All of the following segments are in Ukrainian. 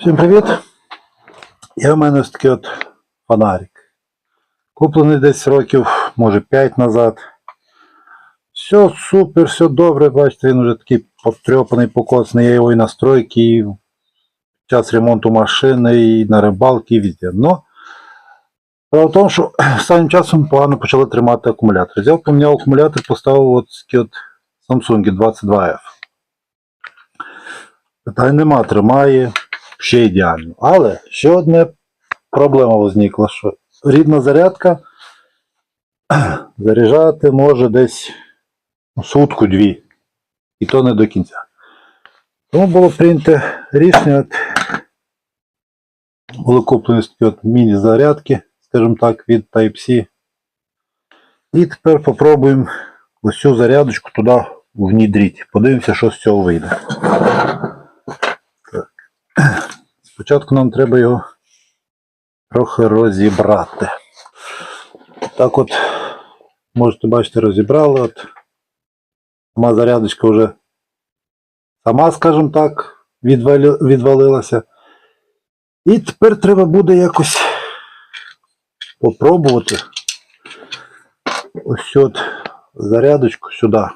Всім привіт! Я в мене ось такий от фонарик. Куплений десь років, може 5 назад. Все супер, все добре. Бачите, він вже такий потрьопаний, покоцаний. Я його і на стройки, і час ремонту машини, і на рибалки, і везде. Но Справа в тому, що останнім часом погано почали тримати акумулятор. Взяв, поміняв акумулятор, поставив от такі от Samsung 22F. Питань нема, тримає ще ідеально. Але ще одна проблема возникла, що рідна зарядка заряджати може десь сутку-дві. І то не до кінця. Тому було прийнято рішення. Були куплені такі міні-зарядки, скажімо так, від Type-C. І тепер попробуємо ось цю зарядочку туди внідрити. Подивимося, що з цього вийде. Спочатку нам треба його трохи розібрати. Так от, можете бачити, розібрали. От. Сама зарядочка вже сама, скажімо так, відвалилася. І тепер треба буде якось попробувати ось от зарядочку сюди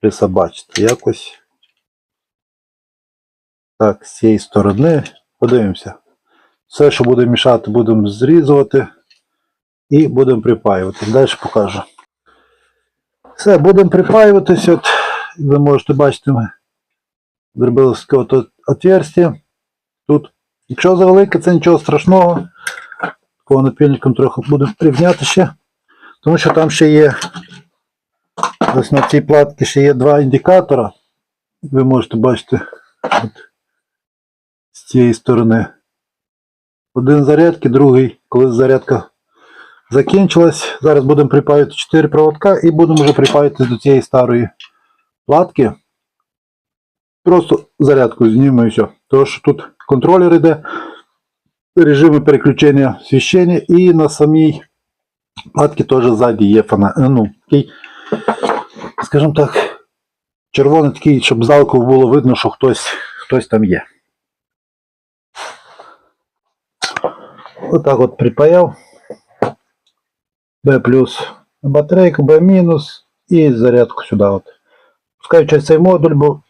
присобачити. Якось так, з цієї сторони. Подивимося. Все, що буде мішати, будемо зрізувати і будемо припаювати. Далі покажу. Все, будемо припаюватися. От, ви можете бачити, ми зробили от от отверстие. Тут. Якщо завелике, це нічого страшного. Такого напільником трохи будемо рівняти ще. Тому що там ще є. Ось на цій платці ще є два індикатора. Ви можете бачити з цієї сторони. Один зарядки, другий, коли зарядка закінчилась. Зараз будемо припаювати 4 проводка і будемо вже припаювати до цієї старої платки. Просто зарядку знімемо і все. Що тут контролер йде, режими переключення освіщення і на самій платці теж ззаді є фона. Ну, такий, скажімо так, червоний такий, щоб здалеку було видно, що хтось, хтось там є. Отак от припаяв. B плюс батарейку, B мінус і зарядку сюди. От. Пускаю через цей модуль, бо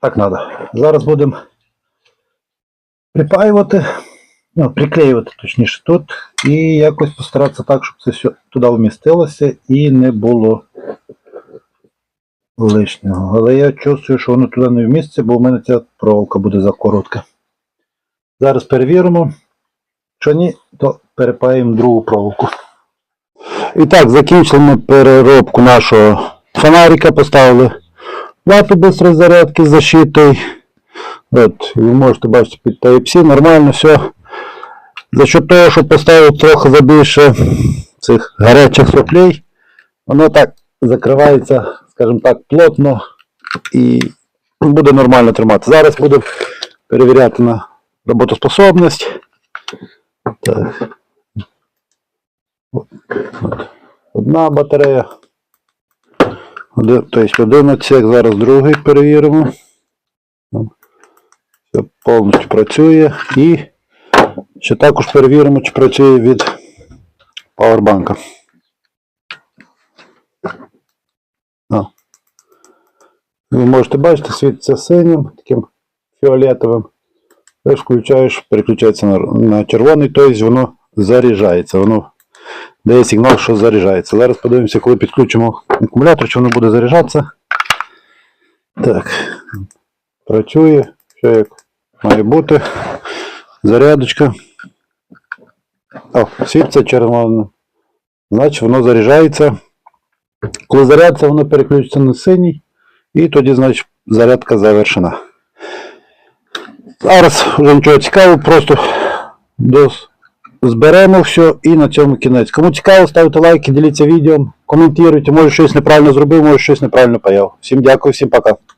так треба. Зараз будемо припаювати, ну, приклеювати точніше тут. І якось постаратися так, щоб це все туди вмістилося і не було лишнього. Але я чувствую, що воно туди не вміститься, бо в мене ця проволока буде закоротка. Зараз перевіримо. Якщо ні, то перепаємо другу проволоку. І так, закінчили ми переробку нашого фонарика, поставили вату без роззарядки з защитою. От, ви можете бачити під Type-C, нормально все. За що того, що поставив трохи забільше цих гарячих соплей, воно так закривається, скажімо так, плотно і буде нормально тримати. Зараз буду перевіряти на роботоспособність. Так. Одна батарея. Тобто один отсек, зараз другий перевіримо. Все повністю працює. І ще також перевіримо, чи працює від павербанка. О. Ви можете бачити, світиться синім, таким фіолетовим. Включаєш, переключається на, на червоний, тобто воно заряджається. Воно дає сигнал, що заряджається. Зараз подивимося, коли підключимо акумулятор, чи воно буде заряджатися. Так, працює, все як має бути. Зарядочка. О, світиться червоно. Значить воно заряджається. Коли зарядиться, воно переключиться на синій. І тоді, значить, зарядка завершена. Зараз вже нічого цікавого, просто зберемо все і на цьому кінець. Кому цікаво, ставте лайки, діліться відео, коментуйте, може щось неправильно зробив, може щось неправильно паяв. Всім дякую, всім пока.